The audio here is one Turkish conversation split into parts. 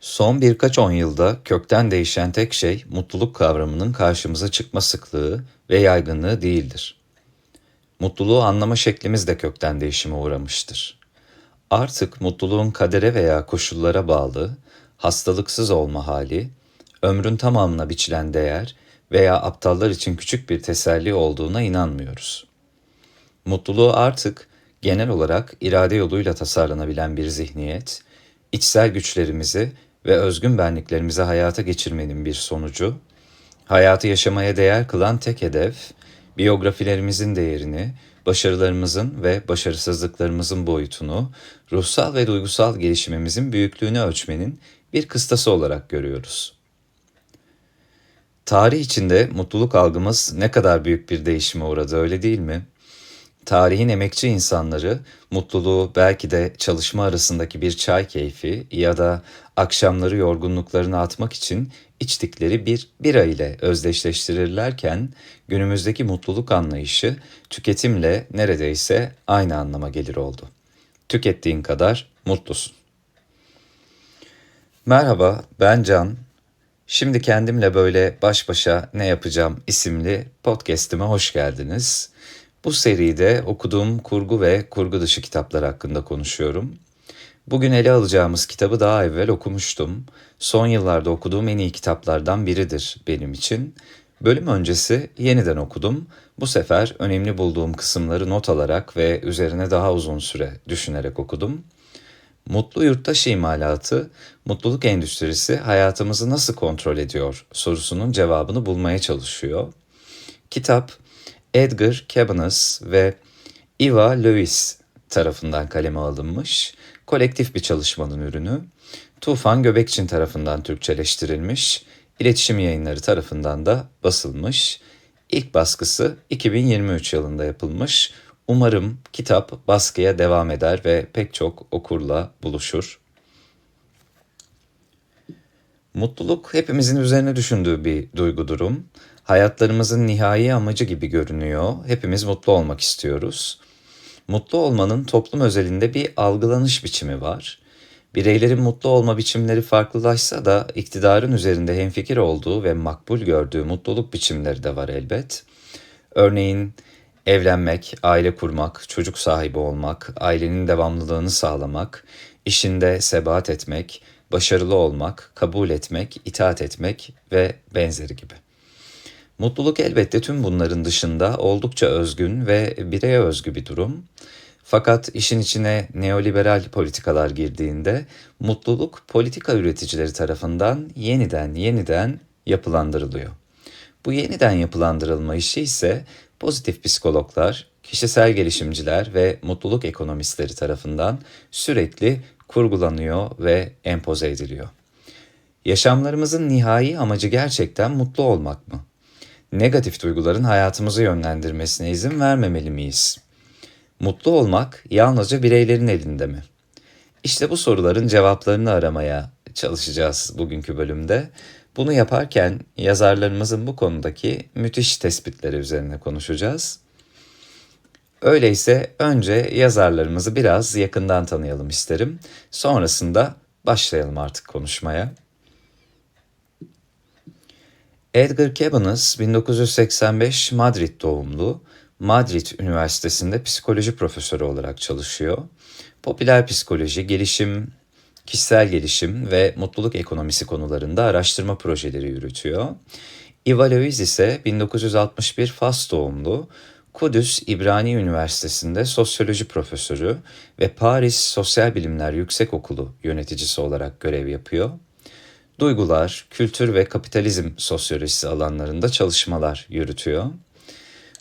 Son birkaç on yılda kökten değişen tek şey mutluluk kavramının karşımıza çıkma sıklığı ve yaygınlığı değildir. Mutluluğu anlama şeklimiz de kökten değişime uğramıştır. Artık mutluluğun kadere veya koşullara bağlı, hastalıksız olma hali, ömrün tamamına biçilen değer veya aptallar için küçük bir teselli olduğuna inanmıyoruz. Mutluluğu artık genel olarak irade yoluyla tasarlanabilen bir zihniyet, içsel güçlerimizi ve özgün benliklerimizi hayata geçirmenin bir sonucu, hayatı yaşamaya değer kılan tek hedef, biyografilerimizin değerini, başarılarımızın ve başarısızlıklarımızın boyutunu, ruhsal ve duygusal gelişimimizin büyüklüğünü ölçmenin bir kıstası olarak görüyoruz. Tarih içinde mutluluk algımız ne kadar büyük bir değişime uğradı öyle değil mi? Tarihin emekçi insanları mutluluğu belki de çalışma arasındaki bir çay keyfi ya da akşamları yorgunluklarını atmak için içtikleri bir bira ile özdeşleştirirlerken günümüzdeki mutluluk anlayışı tüketimle neredeyse aynı anlama gelir oldu. Tükettiğin kadar mutlusun. Merhaba, ben Can. Şimdi kendimle böyle baş başa ne yapacağım isimli podcast'ime hoş geldiniz. Bu seride okuduğum kurgu ve kurgu dışı kitaplar hakkında konuşuyorum. Bugün ele alacağımız kitabı daha evvel okumuştum. Son yıllarda okuduğum en iyi kitaplardan biridir benim için. Bölüm öncesi yeniden okudum. Bu sefer önemli bulduğum kısımları not alarak ve üzerine daha uzun süre düşünerek okudum. Mutlu yurttaş imalatı, mutluluk endüstrisi hayatımızı nasıl kontrol ediyor sorusunun cevabını bulmaya çalışıyor. Kitap Edgar Cabanas ve Eva Lewis tarafından kaleme alınmış, kolektif bir çalışmanın ürünü. Tufan Göbekçin tarafından Türkçeleştirilmiş, iletişim yayınları tarafından da basılmış. İlk baskısı 2023 yılında yapılmış. Umarım kitap baskıya devam eder ve pek çok okurla buluşur. Mutluluk hepimizin üzerine düşündüğü bir duygu durum. Hayatlarımızın nihai amacı gibi görünüyor. Hepimiz mutlu olmak istiyoruz. Mutlu olmanın toplum özelinde bir algılanış biçimi var. Bireylerin mutlu olma biçimleri farklılaşsa da iktidarın üzerinde hemfikir olduğu ve makbul gördüğü mutluluk biçimleri de var elbet. Örneğin evlenmek, aile kurmak, çocuk sahibi olmak, ailenin devamlılığını sağlamak, işinde sebat etmek, başarılı olmak, kabul etmek, itaat etmek ve benzeri gibi. Mutluluk elbette tüm bunların dışında oldukça özgün ve bireye özgü bir durum. Fakat işin içine neoliberal politikalar girdiğinde mutluluk politika üreticileri tarafından yeniden yeniden yapılandırılıyor. Bu yeniden yapılandırılma işi ise pozitif psikologlar, kişisel gelişimciler ve mutluluk ekonomistleri tarafından sürekli kurgulanıyor ve empoze ediliyor. Yaşamlarımızın nihai amacı gerçekten mutlu olmak mı? Negatif duyguların hayatımızı yönlendirmesine izin vermemeli miyiz? Mutlu olmak yalnızca bireylerin elinde mi? İşte bu soruların cevaplarını aramaya çalışacağız bugünkü bölümde. Bunu yaparken yazarlarımızın bu konudaki müthiş tespitleri üzerine konuşacağız. Öyleyse önce yazarlarımızı biraz yakından tanıyalım isterim. Sonrasında başlayalım artık konuşmaya. Edgar Cabanas 1985 Madrid doğumlu. Madrid Üniversitesi'nde psikoloji profesörü olarak çalışıyor. Popüler psikoloji, gelişim, kişisel gelişim ve mutluluk ekonomisi konularında araştırma projeleri yürütüyor. Eva Louise ise 1961 Fas doğumlu. Kudüs İbrani Üniversitesi'nde sosyoloji profesörü ve Paris Sosyal Bilimler Yüksekokulu yöneticisi olarak görev yapıyor. Duygular, kültür ve kapitalizm sosyolojisi alanlarında çalışmalar yürütüyor.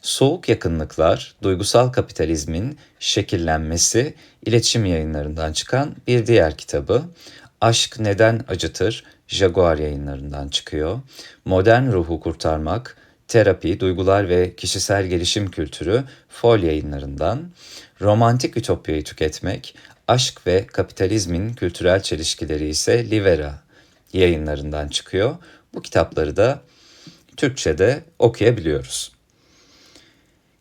Soğuk Yakınlıklar, Duygusal Kapitalizmin Şekillenmesi iletişim yayınlarından çıkan bir diğer kitabı. Aşk Neden Acıtır, Jaguar yayınlarından çıkıyor. Modern Ruhu Kurtarmak, Terapi, Duygular ve Kişisel Gelişim Kültürü Fol yayınlarından. Romantik Ütopyayı Tüketmek, Aşk ve Kapitalizmin Kültürel Çelişkileri ise Livera yayınlarından çıkıyor. Bu kitapları da Türkçe'de okuyabiliyoruz.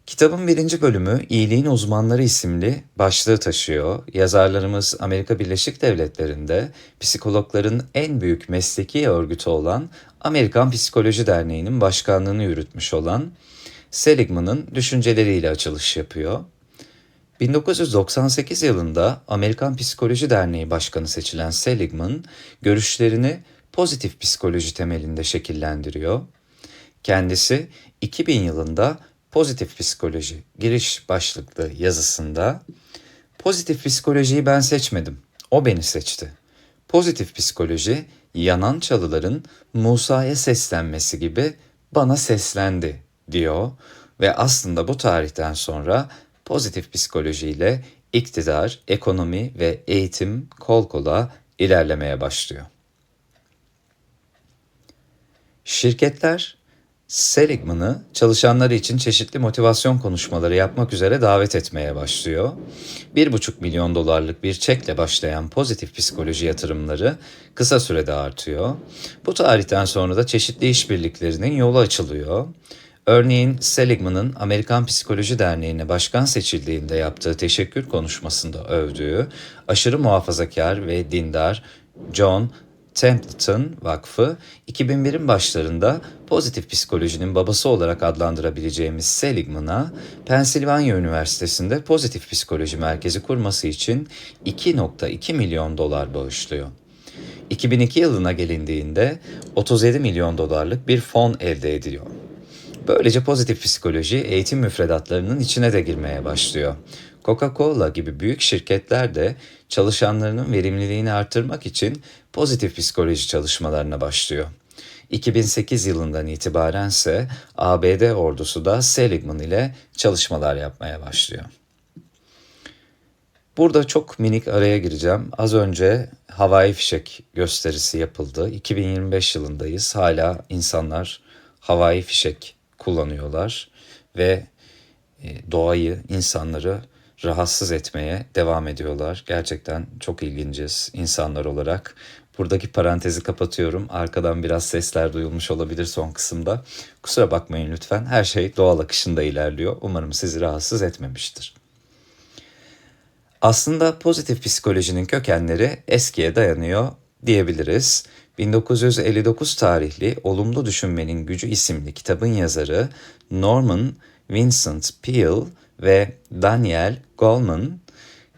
Kitabın birinci bölümü İyiliğin Uzmanları isimli başlığı taşıyor. Yazarlarımız Amerika Birleşik Devletleri'nde psikologların en büyük mesleki örgütü olan Amerikan Psikoloji Derneği'nin başkanlığını yürütmüş olan Seligman'ın düşünceleriyle açılış yapıyor. 1998 yılında Amerikan Psikoloji Derneği Başkanı seçilen Seligman, görüşlerini pozitif psikoloji temelinde şekillendiriyor. Kendisi 2000 yılında Pozitif Psikoloji giriş başlıklı yazısında Pozitif psikolojiyi ben seçmedim. O beni seçti. Pozitif psikoloji yanan çalıların Musa'ya seslenmesi gibi bana seslendi diyor ve aslında bu tarihten sonra pozitif psikolojiyle iktidar, ekonomi ve eğitim kol kola ilerlemeye başlıyor. Şirketler Seligman'ı çalışanları için çeşitli motivasyon konuşmaları yapmak üzere davet etmeye başlıyor. 1,5 milyon dolarlık bir çekle başlayan pozitif psikoloji yatırımları kısa sürede artıyor. Bu tarihten sonra da çeşitli işbirliklerinin yolu açılıyor. Örneğin Seligman'ın Amerikan Psikoloji Derneği'ne başkan seçildiğinde yaptığı teşekkür konuşmasında övdüğü aşırı muhafazakar ve dindar John Templeton Vakfı 2001'in başlarında pozitif psikolojinin babası olarak adlandırabileceğimiz Seligman'a Pensilvanya Üniversitesi'nde pozitif psikoloji merkezi kurması için 2.2 milyon dolar bağışlıyor. 2002 yılına gelindiğinde 37 milyon dolarlık bir fon elde ediliyor. Böylece pozitif psikoloji eğitim müfredatlarının içine de girmeye başlıyor. Coca-Cola gibi büyük şirketler de çalışanlarının verimliliğini artırmak için pozitif psikoloji çalışmalarına başlıyor. 2008 yılından itibaren ise ABD ordusu da Seligman ile çalışmalar yapmaya başlıyor. Burada çok minik araya gireceğim. Az önce havai fişek gösterisi yapıldı. 2025 yılındayız. Hala insanlar havai fişek kullanıyorlar ve e, doğayı, insanları rahatsız etmeye devam ediyorlar. Gerçekten çok ilginciz insanlar olarak. Buradaki parantezi kapatıyorum. Arkadan biraz sesler duyulmuş olabilir son kısımda. Kusura bakmayın lütfen. Her şey doğal akışında ilerliyor. Umarım sizi rahatsız etmemiştir. Aslında pozitif psikolojinin kökenleri eskiye dayanıyor diyebiliriz. 1959 tarihli Olumlu Düşünmenin Gücü isimli kitabın yazarı Norman Vincent Peale ve Daniel Goleman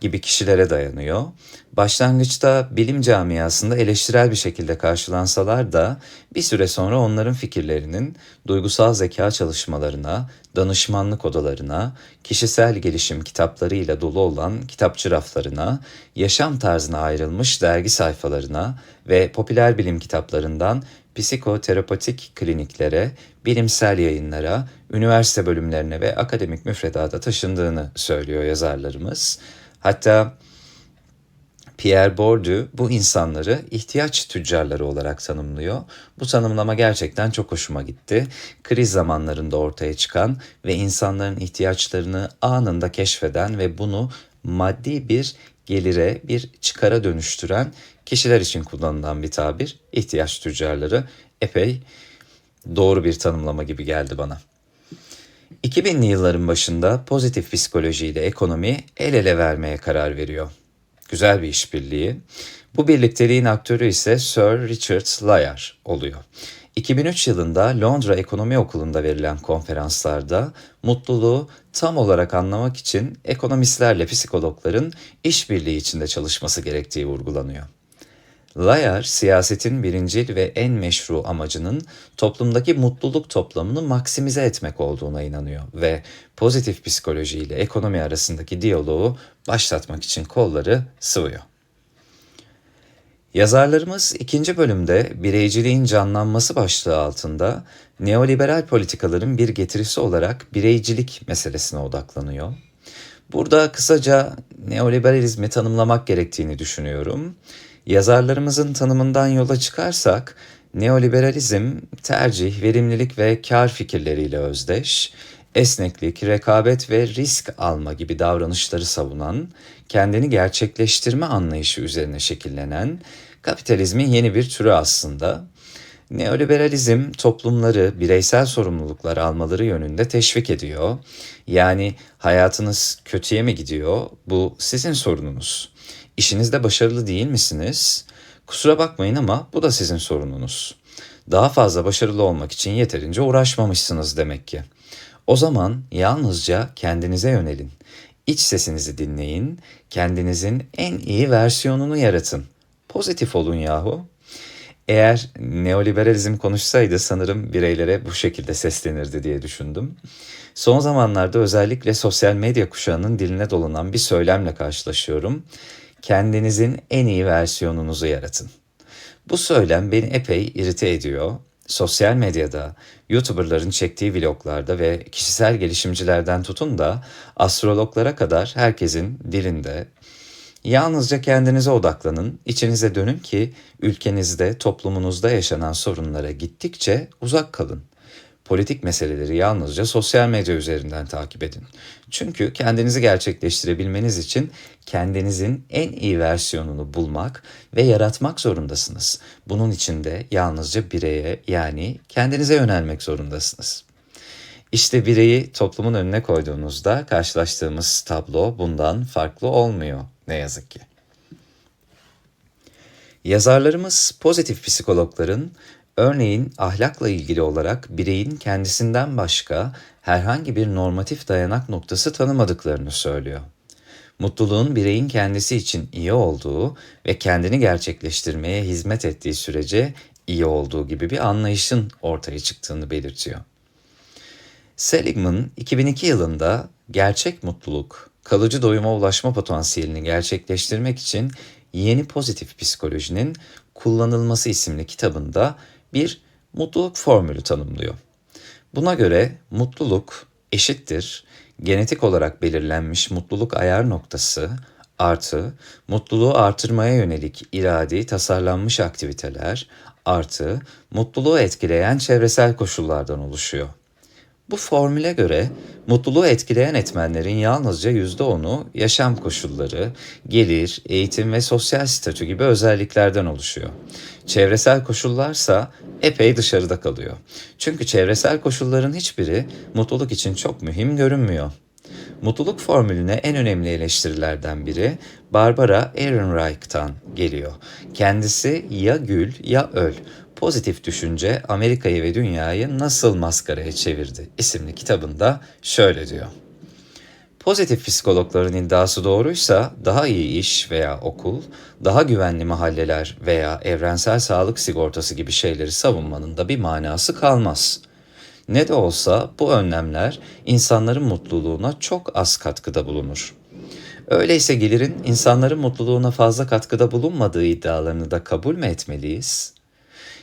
gibi kişilere dayanıyor. Başlangıçta bilim camiasında eleştirel bir şekilde karşılansalar da bir süre sonra onların fikirlerinin duygusal zeka çalışmalarına, danışmanlık odalarına, kişisel gelişim kitaplarıyla dolu olan kitapçı raflarına, yaşam tarzına ayrılmış dergi sayfalarına ve popüler bilim kitaplarından psikoterapatik kliniklere, bilimsel yayınlara, üniversite bölümlerine ve akademik müfredata taşındığını söylüyor yazarlarımız. Hatta Pierre Bourdieu bu insanları ihtiyaç tüccarları olarak tanımlıyor. Bu tanımlama gerçekten çok hoşuma gitti. Kriz zamanlarında ortaya çıkan ve insanların ihtiyaçlarını anında keşfeden ve bunu maddi bir gelire, bir çıkara dönüştüren kişiler için kullanılan bir tabir. İhtiyaç tüccarları epey doğru bir tanımlama gibi geldi bana. 2000'li yılların başında pozitif psikoloji ile ekonomi el ele vermeye karar veriyor. Güzel bir işbirliği. Bu birlikteliğin aktörü ise Sir Richard Layard oluyor. 2003 yılında Londra Ekonomi Okulu'nda verilen konferanslarda mutluluğu tam olarak anlamak için ekonomistlerle psikologların işbirliği içinde çalışması gerektiği vurgulanıyor. Layar, siyasetin birincil ve en meşru amacının toplumdaki mutluluk toplamını maksimize etmek olduğuna inanıyor ve pozitif psikoloji ile ekonomi arasındaki diyaloğu başlatmak için kolları sıvıyor. Yazarlarımız ikinci bölümde bireyciliğin canlanması başlığı altında neoliberal politikaların bir getirisi olarak bireycilik meselesine odaklanıyor. Burada kısaca neoliberalizmi tanımlamak gerektiğini düşünüyorum. Yazarlarımızın tanımından yola çıkarsak, neoliberalizm tercih, verimlilik ve kar fikirleriyle özdeş, esneklik, rekabet ve risk alma gibi davranışları savunan, kendini gerçekleştirme anlayışı üzerine şekillenen kapitalizmin yeni bir türü aslında. Neoliberalizm toplumları bireysel sorumluluklar almaları yönünde teşvik ediyor. Yani hayatınız kötüye mi gidiyor? Bu sizin sorununuz. İşinizde başarılı değil misiniz? Kusura bakmayın ama bu da sizin sorununuz. Daha fazla başarılı olmak için yeterince uğraşmamışsınız demek ki. O zaman yalnızca kendinize yönelin. İç sesinizi dinleyin, kendinizin en iyi versiyonunu yaratın. Pozitif olun yahu. Eğer neoliberalizm konuşsaydı sanırım bireylere bu şekilde seslenirdi diye düşündüm. Son zamanlarda özellikle sosyal medya kuşağının diline dolanan bir söylemle karşılaşıyorum. Kendinizin en iyi versiyonunuzu yaratın. Bu söylem beni epey irite ediyor. Sosyal medyada, YouTuber'ların çektiği vloglarda ve kişisel gelişimcilerden tutun da astrologlara kadar herkesin dilinde Yalnızca kendinize odaklanın, içinize dönün ki ülkenizde, toplumunuzda yaşanan sorunlara gittikçe uzak kalın. Politik meseleleri yalnızca sosyal medya üzerinden takip edin. Çünkü kendinizi gerçekleştirebilmeniz için kendinizin en iyi versiyonunu bulmak ve yaratmak zorundasınız. Bunun için de yalnızca bireye yani kendinize yönelmek zorundasınız. İşte bireyi toplumun önüne koyduğunuzda karşılaştığımız tablo bundan farklı olmuyor ne yazık ki. Yazarlarımız pozitif psikologların örneğin ahlakla ilgili olarak bireyin kendisinden başka herhangi bir normatif dayanak noktası tanımadıklarını söylüyor. Mutluluğun bireyin kendisi için iyi olduğu ve kendini gerçekleştirmeye hizmet ettiği sürece iyi olduğu gibi bir anlayışın ortaya çıktığını belirtiyor. Seligman 2002 yılında gerçek mutluluk, kalıcı doyuma ulaşma potansiyelini gerçekleştirmek için yeni pozitif psikolojinin kullanılması isimli kitabında bir mutluluk formülü tanımlıyor. Buna göre mutluluk eşittir genetik olarak belirlenmiş mutluluk ayar noktası artı mutluluğu artırmaya yönelik iradi tasarlanmış aktiviteler artı mutluluğu etkileyen çevresel koşullardan oluşuyor. Bu formüle göre mutluluğu etkileyen etmenlerin yalnızca %10'u yaşam koşulları, gelir, eğitim ve sosyal statü gibi özelliklerden oluşuyor. Çevresel koşullarsa epey dışarıda kalıyor. Çünkü çevresel koşulların hiçbiri mutluluk için çok mühim görünmüyor. Mutluluk formülüne en önemli eleştirilerden biri Barbara Ehrenreich'tan geliyor. Kendisi ya gül ya öl Pozitif Düşünce Amerika'yı ve Dünyayı Nasıl Maskaraya Çevirdi isimli kitabında şöyle diyor. Pozitif psikologların iddiası doğruysa daha iyi iş veya okul, daha güvenli mahalleler veya evrensel sağlık sigortası gibi şeyleri savunmanın da bir manası kalmaz. Ne de olsa bu önlemler insanların mutluluğuna çok az katkıda bulunur. Öyleyse gelirin insanların mutluluğuna fazla katkıda bulunmadığı iddialarını da kabul mü etmeliyiz?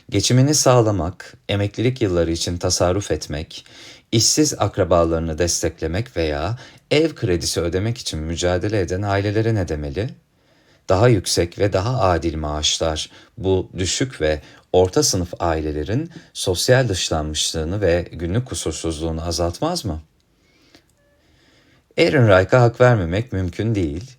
Geçimini sağlamak, emeklilik yılları için tasarruf etmek, işsiz akrabalarını desteklemek veya ev kredisi ödemek için mücadele eden ailelere ne demeli? Daha yüksek ve daha adil maaşlar bu düşük ve orta sınıf ailelerin sosyal dışlanmışlığını ve günlük kusursuzluğunu azaltmaz mı? Ehrenreich'a hak vermemek mümkün değil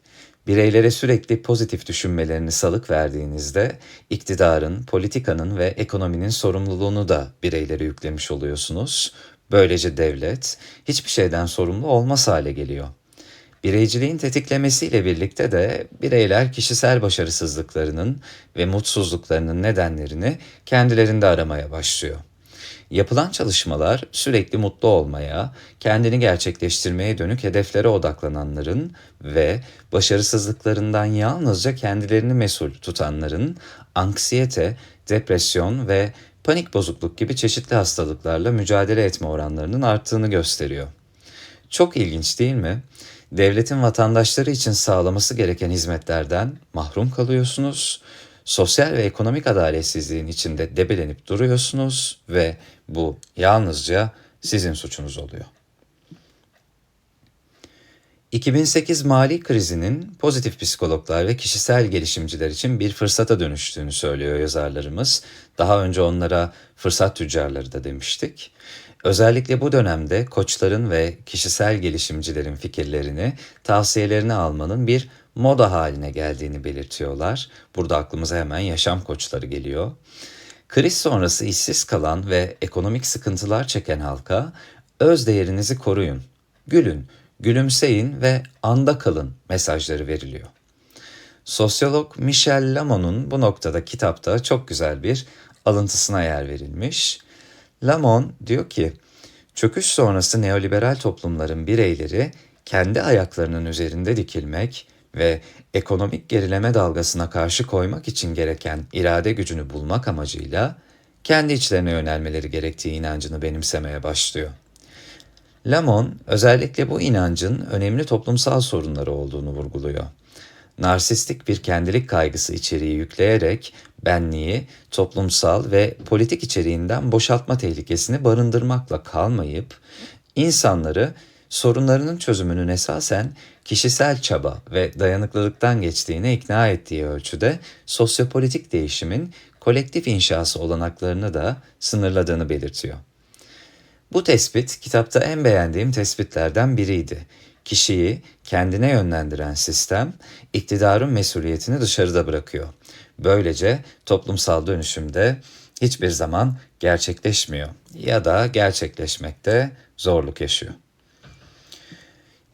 Bireylere sürekli pozitif düşünmelerini salık verdiğinizde iktidarın, politikanın ve ekonominin sorumluluğunu da bireylere yüklemiş oluyorsunuz. Böylece devlet hiçbir şeyden sorumlu olmaz hale geliyor. Bireyciliğin tetiklemesiyle birlikte de bireyler kişisel başarısızlıklarının ve mutsuzluklarının nedenlerini kendilerinde aramaya başlıyor. Yapılan çalışmalar sürekli mutlu olmaya, kendini gerçekleştirmeye dönük hedeflere odaklananların ve başarısızlıklarından yalnızca kendilerini mesul tutanların anksiyete, depresyon ve panik bozukluk gibi çeşitli hastalıklarla mücadele etme oranlarının arttığını gösteriyor. Çok ilginç değil mi? Devletin vatandaşları için sağlaması gereken hizmetlerden mahrum kalıyorsunuz sosyal ve ekonomik adaletsizliğin içinde debelenip duruyorsunuz ve bu yalnızca sizin suçunuz oluyor. 2008 mali krizinin pozitif psikologlar ve kişisel gelişimciler için bir fırsata dönüştüğünü söylüyor yazarlarımız. Daha önce onlara fırsat tüccarları da demiştik. Özellikle bu dönemde koçların ve kişisel gelişimcilerin fikirlerini, tavsiyelerini almanın bir moda haline geldiğini belirtiyorlar. Burada aklımıza hemen yaşam koçları geliyor. Kriz sonrası işsiz kalan ve ekonomik sıkıntılar çeken halka öz değerinizi koruyun, gülün, gülümseyin ve anda kalın mesajları veriliyor. Sosyolog Michel Lamon'un bu noktada kitapta çok güzel bir alıntısına yer verilmiş. Lamon diyor ki, çöküş sonrası neoliberal toplumların bireyleri kendi ayaklarının üzerinde dikilmek ve ekonomik gerileme dalgasına karşı koymak için gereken irade gücünü bulmak amacıyla kendi içlerine yönelmeleri gerektiği inancını benimsemeye başlıyor. Lamon özellikle bu inancın önemli toplumsal sorunları olduğunu vurguluyor. Narsistik bir kendilik kaygısı içeriği yükleyerek benliği toplumsal ve politik içeriğinden boşaltma tehlikesini barındırmakla kalmayıp insanları sorunlarının çözümünün esasen kişisel çaba ve dayanıklılıktan geçtiğine ikna ettiği ölçüde sosyopolitik değişimin kolektif inşası olanaklarını da sınırladığını belirtiyor. Bu tespit kitapta en beğendiğim tespitlerden biriydi. Kişiyi kendine yönlendiren sistem iktidarın mesuliyetini dışarıda bırakıyor. Böylece toplumsal dönüşümde hiçbir zaman gerçekleşmiyor ya da gerçekleşmekte zorluk yaşıyor.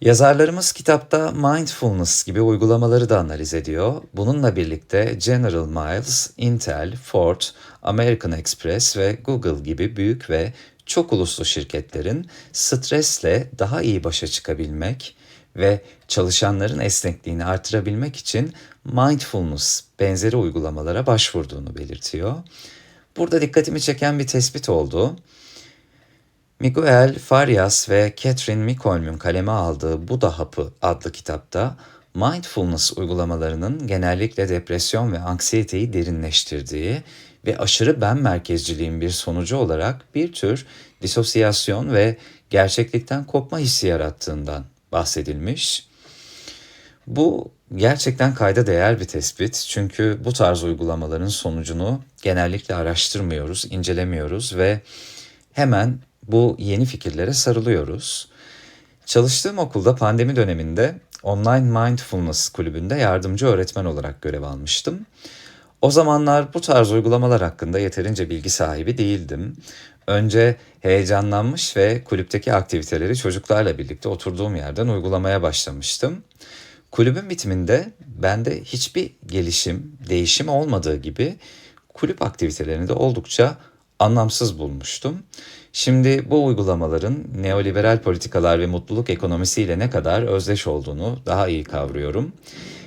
Yazarlarımız kitapta mindfulness gibi uygulamaları da analiz ediyor. Bununla birlikte General Miles, Intel, Ford, American Express ve Google gibi büyük ve çok uluslu şirketlerin stresle daha iyi başa çıkabilmek ve çalışanların esnekliğini artırabilmek için mindfulness benzeri uygulamalara başvurduğunu belirtiyor. Burada dikkatimi çeken bir tespit oldu. Miguel Farias ve Catherine Mikolm'un kaleme aldığı Buda Hapı adlı kitapta mindfulness uygulamalarının genellikle depresyon ve anksiyeteyi derinleştirdiği ve aşırı ben merkezciliğin bir sonucu olarak bir tür disosyasyon ve gerçeklikten kopma hissi yarattığından bahsedilmiş. Bu gerçekten kayda değer bir tespit çünkü bu tarz uygulamaların sonucunu genellikle araştırmıyoruz, incelemiyoruz ve hemen bu yeni fikirlere sarılıyoruz. Çalıştığım okulda pandemi döneminde Online Mindfulness kulübünde yardımcı öğretmen olarak görev almıştım. O zamanlar bu tarz uygulamalar hakkında yeterince bilgi sahibi değildim. Önce heyecanlanmış ve kulüpteki aktiviteleri çocuklarla birlikte oturduğum yerden uygulamaya başlamıştım. Kulübün bitiminde bende hiçbir gelişim, değişim olmadığı gibi kulüp aktivitelerini de oldukça anlamsız bulmuştum. Şimdi bu uygulamaların neoliberal politikalar ve mutluluk ekonomisiyle ne kadar özdeş olduğunu daha iyi kavruyorum.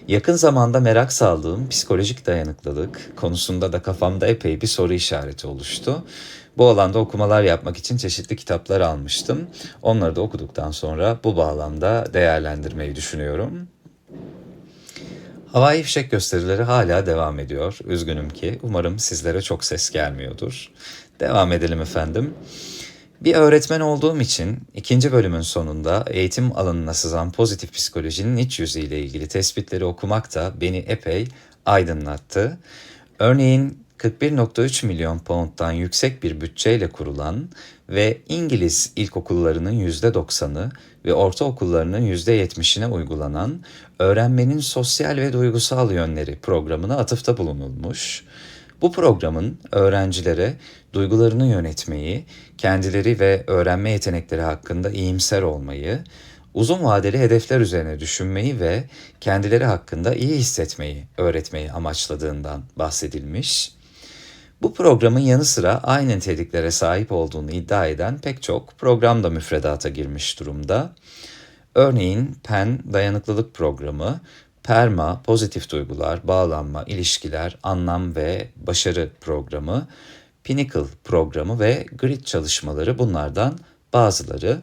Yakın zamanda merak saldığım psikolojik dayanıklılık konusunda da kafamda epey bir soru işareti oluştu. Bu alanda okumalar yapmak için çeşitli kitaplar almıştım. Onları da okuduktan sonra bu bağlamda değerlendirmeyi düşünüyorum. Havai fişek gösterileri hala devam ediyor. Üzgünüm ki. Umarım sizlere çok ses gelmiyordur. Devam edelim efendim. Bir öğretmen olduğum için ikinci bölümün sonunda eğitim alanına sızan pozitif psikolojinin iç yüzüyle ilgili tespitleri okumak da beni epey aydınlattı. Örneğin 41.3 milyon pound'dan yüksek bir bütçeyle kurulan ve İngiliz ilkokullarının %90'ı ve ortaokullarının %70'ine uygulanan Öğrenmenin Sosyal ve Duygusal Yönleri programına atıfta bulunulmuş. Bu programın öğrencilere duygularını yönetmeyi, kendileri ve öğrenme yetenekleri hakkında iyimser olmayı, uzun vadeli hedefler üzerine düşünmeyi ve kendileri hakkında iyi hissetmeyi öğretmeyi amaçladığından bahsedilmiş. Bu programın yanı sıra aynı niteliklere sahip olduğunu iddia eden pek çok program da müfredata girmiş durumda. Örneğin PEN dayanıklılık programı, PERMA pozitif duygular, bağlanma, ilişkiler, anlam ve başarı programı, Pinnacle programı ve grid çalışmaları bunlardan bazıları.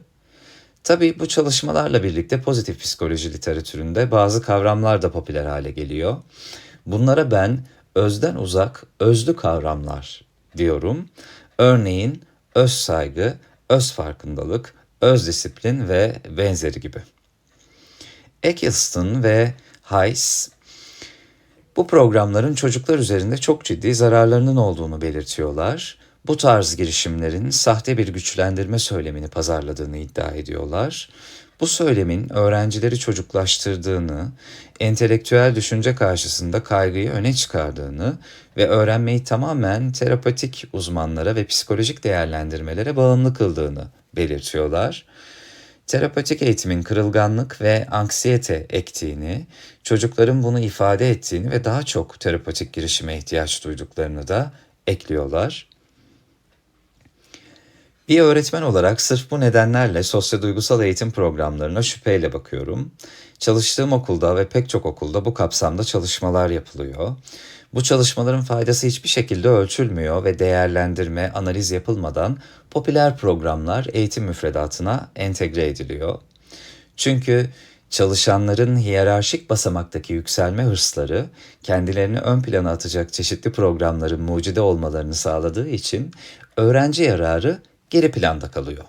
Tabii bu çalışmalarla birlikte pozitif psikoloji literatüründe bazı kavramlar da popüler hale geliyor. Bunlara ben özden uzak, özlü kavramlar diyorum. Örneğin öz saygı, öz farkındalık, öz disiplin ve benzeri gibi. Eccleston ve Hayes bu programların çocuklar üzerinde çok ciddi zararlarının olduğunu belirtiyorlar. Bu tarz girişimlerin sahte bir güçlendirme söylemini pazarladığını iddia ediyorlar. Bu söylemin öğrencileri çocuklaştırdığını, entelektüel düşünce karşısında kaygıyı öne çıkardığını ve öğrenmeyi tamamen terapatik uzmanlara ve psikolojik değerlendirmelere bağımlı kıldığını belirtiyorlar. Terapatik eğitimin kırılganlık ve anksiyete ektiğini, çocukların bunu ifade ettiğini ve daha çok terapatik girişime ihtiyaç duyduklarını da ekliyorlar. Bir öğretmen olarak sırf bu nedenlerle sosyoduygusal eğitim programlarına şüpheyle bakıyorum. Çalıştığım okulda ve pek çok okulda bu kapsamda çalışmalar yapılıyor. Bu çalışmaların faydası hiçbir şekilde ölçülmüyor ve değerlendirme, analiz yapılmadan popüler programlar eğitim müfredatına entegre ediliyor. Çünkü çalışanların hiyerarşik basamaktaki yükselme hırsları kendilerini ön plana atacak çeşitli programların mucide olmalarını sağladığı için öğrenci yararı geri planda kalıyor.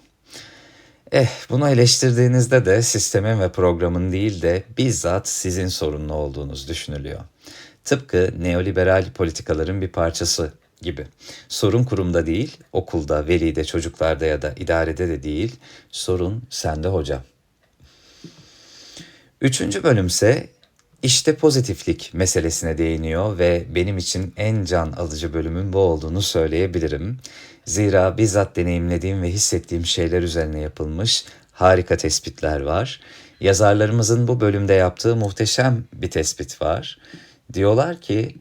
Eh, bunu eleştirdiğinizde de sistemin ve programın değil de bizzat sizin sorunlu olduğunuz düşünülüyor. Tıpkı neoliberal politikaların bir parçası gibi. Sorun kurumda değil, okulda, velide, çocuklarda ya da idarede de değil, sorun sende hocam. Üçüncü bölümse işte pozitiflik meselesine değiniyor ve benim için en can alıcı bölümün bu olduğunu söyleyebilirim. Zira bizzat deneyimlediğim ve hissettiğim şeyler üzerine yapılmış harika tespitler var. Yazarlarımızın bu bölümde yaptığı muhteşem bir tespit var. Diyorlar ki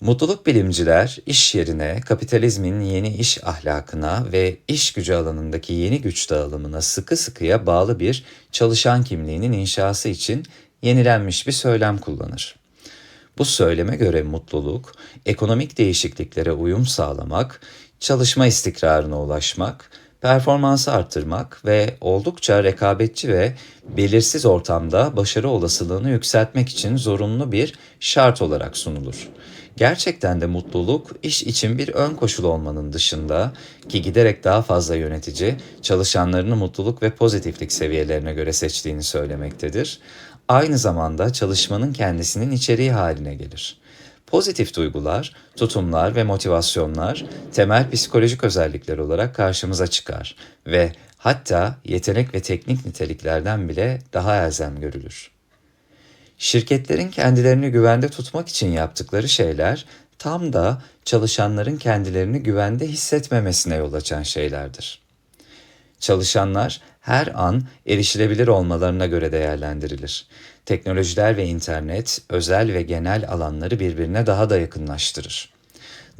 Mutluluk bilimciler iş yerine, kapitalizmin yeni iş ahlakına ve iş gücü alanındaki yeni güç dağılımına sıkı sıkıya bağlı bir çalışan kimliğinin inşası için yenilenmiş bir söylem kullanır. Bu söyleme göre mutluluk, ekonomik değişikliklere uyum sağlamak, çalışma istikrarına ulaşmak, performansı arttırmak ve oldukça rekabetçi ve belirsiz ortamda başarı olasılığını yükseltmek için zorunlu bir şart olarak sunulur. Gerçekten de mutluluk iş için bir ön koşul olmanın dışında ki giderek daha fazla yönetici çalışanlarını mutluluk ve pozitiflik seviyelerine göre seçtiğini söylemektedir. Aynı zamanda çalışmanın kendisinin içeriği haline gelir. Pozitif duygular, tutumlar ve motivasyonlar temel psikolojik özellikler olarak karşımıza çıkar ve hatta yetenek ve teknik niteliklerden bile daha elzem görülür. Şirketlerin kendilerini güvende tutmak için yaptıkları şeyler tam da çalışanların kendilerini güvende hissetmemesine yol açan şeylerdir. Çalışanlar her an erişilebilir olmalarına göre değerlendirilir. Teknolojiler ve internet özel ve genel alanları birbirine daha da yakınlaştırır.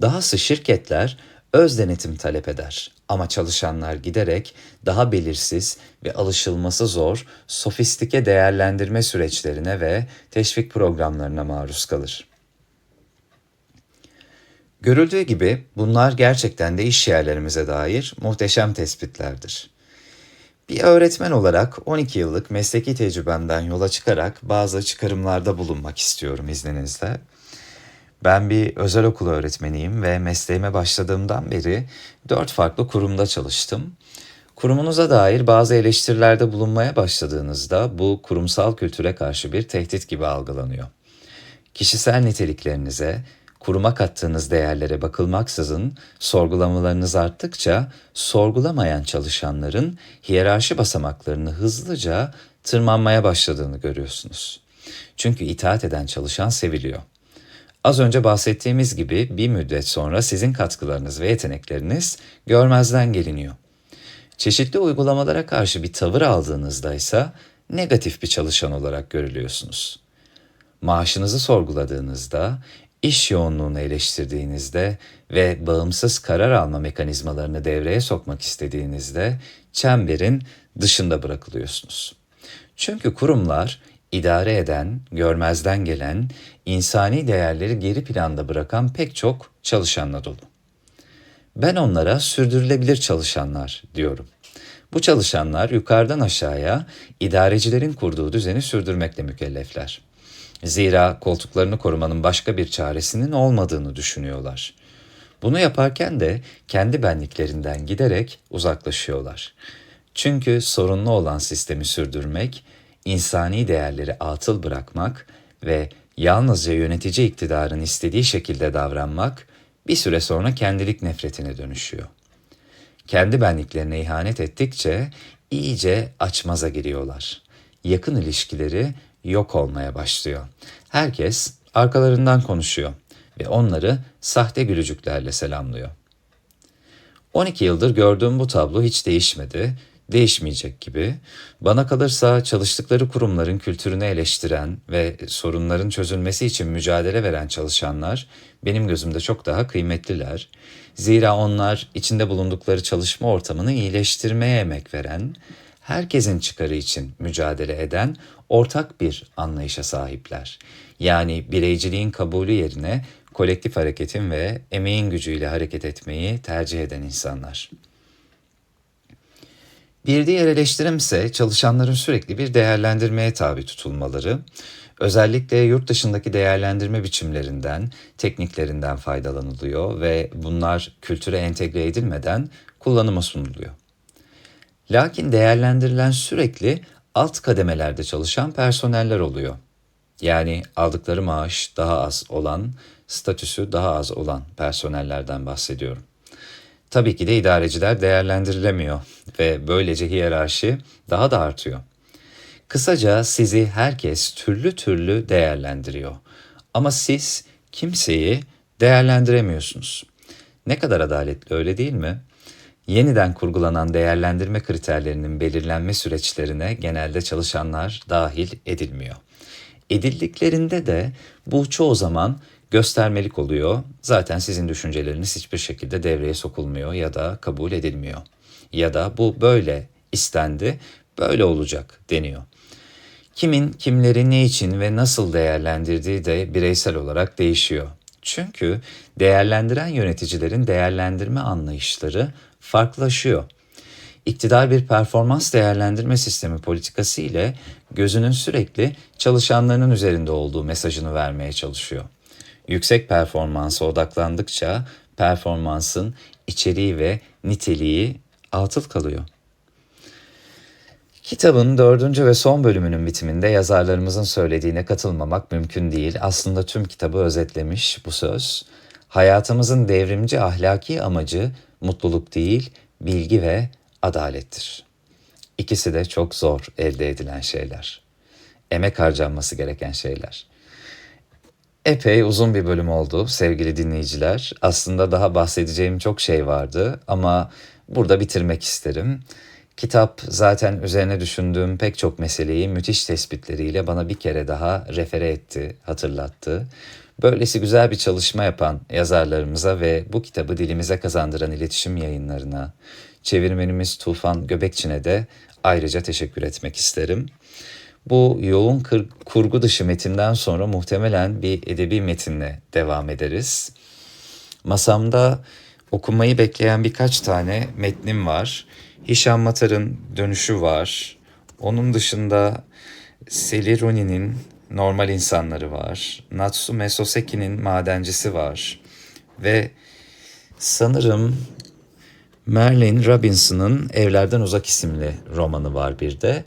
Dahası şirketler öz denetim talep eder ama çalışanlar giderek daha belirsiz ve alışılması zor, sofistike değerlendirme süreçlerine ve teşvik programlarına maruz kalır. Görüldüğü gibi bunlar gerçekten de iş yerlerimize dair muhteşem tespitlerdir. Bir öğretmen olarak 12 yıllık mesleki tecrübemden yola çıkarak bazı çıkarımlarda bulunmak istiyorum izninizle. Ben bir özel okul öğretmeniyim ve mesleğime başladığımdan beri dört farklı kurumda çalıştım. Kurumunuza dair bazı eleştirilerde bulunmaya başladığınızda bu kurumsal kültüre karşı bir tehdit gibi algılanıyor. Kişisel niteliklerinize, kuruma kattığınız değerlere bakılmaksızın sorgulamalarınız arttıkça sorgulamayan çalışanların hiyerarşi basamaklarını hızlıca tırmanmaya başladığını görüyorsunuz. Çünkü itaat eden çalışan seviliyor. Az önce bahsettiğimiz gibi bir müddet sonra sizin katkılarınız ve yetenekleriniz görmezden geliniyor. Çeşitli uygulamalara karşı bir tavır aldığınızda ise negatif bir çalışan olarak görülüyorsunuz. Maaşınızı sorguladığınızda, iş yoğunluğunu eleştirdiğinizde ve bağımsız karar alma mekanizmalarını devreye sokmak istediğinizde çemberin dışında bırakılıyorsunuz. Çünkü kurumlar idare eden, görmezden gelen, insani değerleri geri planda bırakan pek çok çalışanla dolu. Ben onlara sürdürülebilir çalışanlar diyorum. Bu çalışanlar yukarıdan aşağıya idarecilerin kurduğu düzeni sürdürmekle mükellefler. Zira koltuklarını korumanın başka bir çaresinin olmadığını düşünüyorlar. Bunu yaparken de kendi benliklerinden giderek uzaklaşıyorlar. Çünkü sorunlu olan sistemi sürdürmek, insani değerleri atıl bırakmak ve yalnızca yönetici iktidarın istediği şekilde davranmak bir süre sonra kendilik nefretine dönüşüyor. Kendi benliklerine ihanet ettikçe iyice açmaza giriyorlar. Yakın ilişkileri yok olmaya başlıyor. Herkes arkalarından konuşuyor ve onları sahte gülücüklerle selamlıyor. 12 yıldır gördüğüm bu tablo hiç değişmedi, değişmeyecek gibi. Bana kalırsa çalıştıkları kurumların kültürünü eleştiren ve sorunların çözülmesi için mücadele veren çalışanlar benim gözümde çok daha kıymetliler. Zira onlar içinde bulundukları çalışma ortamını iyileştirmeye emek veren, herkesin çıkarı için mücadele eden ortak bir anlayışa sahipler. Yani bireyciliğin kabulü yerine kolektif hareketin ve emeğin gücüyle hareket etmeyi tercih eden insanlar. Bir diğer eleştirim ise çalışanların sürekli bir değerlendirmeye tabi tutulmaları, özellikle yurt dışındaki değerlendirme biçimlerinden, tekniklerinden faydalanılıyor ve bunlar kültüre entegre edilmeden kullanıma sunuluyor. Lakin değerlendirilen sürekli alt kademelerde çalışan personeller oluyor. Yani aldıkları maaş daha az olan, statüsü daha az olan personellerden bahsediyorum. Tabii ki de idareciler değerlendirilemiyor ve böylece hiyerarşi daha da artıyor. Kısaca sizi herkes türlü türlü değerlendiriyor. Ama siz kimseyi değerlendiremiyorsunuz. Ne kadar adaletli öyle değil mi? Yeniden kurgulanan değerlendirme kriterlerinin belirlenme süreçlerine genelde çalışanlar dahil edilmiyor. Edildiklerinde de bu çoğu zaman göstermelik oluyor. Zaten sizin düşünceleriniz hiçbir şekilde devreye sokulmuyor ya da kabul edilmiyor. Ya da bu böyle istendi, böyle olacak deniyor. Kimin kimleri ne için ve nasıl değerlendirdiği de bireysel olarak değişiyor. Çünkü değerlendiren yöneticilerin değerlendirme anlayışları farklılaşıyor. İktidar bir performans değerlendirme sistemi politikası ile gözünün sürekli çalışanlarının üzerinde olduğu mesajını vermeye çalışıyor. Yüksek performansa odaklandıkça performansın içeriği ve niteliği atıl kalıyor. Kitabın dördüncü ve son bölümünün bitiminde yazarlarımızın söylediğine katılmamak mümkün değil. Aslında tüm kitabı özetlemiş bu söz. Hayatımızın devrimci ahlaki amacı mutluluk değil, bilgi ve adalettir. İkisi de çok zor elde edilen şeyler. Emek harcanması gereken şeyler. Epey uzun bir bölüm oldu sevgili dinleyiciler. Aslında daha bahsedeceğim çok şey vardı ama burada bitirmek isterim. Kitap zaten üzerine düşündüğüm pek çok meseleyi müthiş tespitleriyle bana bir kere daha refere etti, hatırlattı. Böylesi güzel bir çalışma yapan yazarlarımıza ve bu kitabı dilimize kazandıran iletişim yayınlarına, çevirmenimiz Tufan Göbekçin'e de ayrıca teşekkür etmek isterim. Bu yoğun kurgu dışı metinden sonra muhtemelen bir edebi metinle devam ederiz. Masamda okumayı bekleyen birkaç tane metnim var. Hişam Matar'ın Dönüşü var. Onun dışında Seli Rooney'nin Normal İnsanları var. Natsume Soseki'nin Madencisi var. Ve sanırım Merlin Robinson'ın Evlerden Uzak isimli romanı var bir de.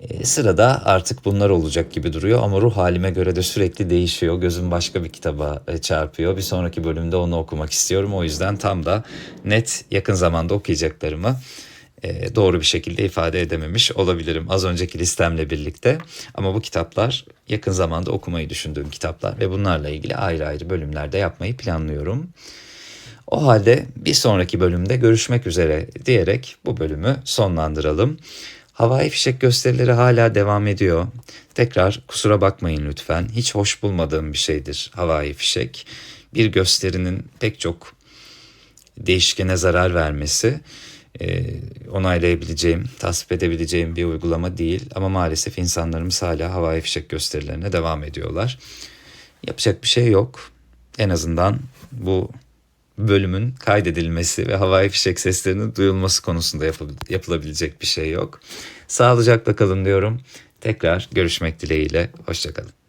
E, sırada artık bunlar olacak gibi duruyor ama ruh halime göre de sürekli değişiyor. Gözüm başka bir kitaba e, çarpıyor. Bir sonraki bölümde onu okumak istiyorum. O yüzden tam da net yakın zamanda okuyacaklarımı e, doğru bir şekilde ifade edememiş olabilirim az önceki listemle birlikte. Ama bu kitaplar yakın zamanda okumayı düşündüğüm kitaplar ve bunlarla ilgili ayrı ayrı bölümlerde yapmayı planlıyorum. O halde bir sonraki bölümde görüşmek üzere diyerek bu bölümü sonlandıralım. Havai fişek gösterileri hala devam ediyor. Tekrar kusura bakmayın lütfen. Hiç hoş bulmadığım bir şeydir havai fişek. Bir gösterinin pek çok değişkene zarar vermesi e, onaylayabileceğim, tasvip edebileceğim bir uygulama değil. Ama maalesef insanlarımız hala havai fişek gösterilerine devam ediyorlar. Yapacak bir şey yok. En azından bu bölümün kaydedilmesi ve havai fişek seslerinin duyulması konusunda yapılabilecek bir şey yok. Sağlıcakla kalın diyorum. Tekrar görüşmek dileğiyle. Hoşçakalın.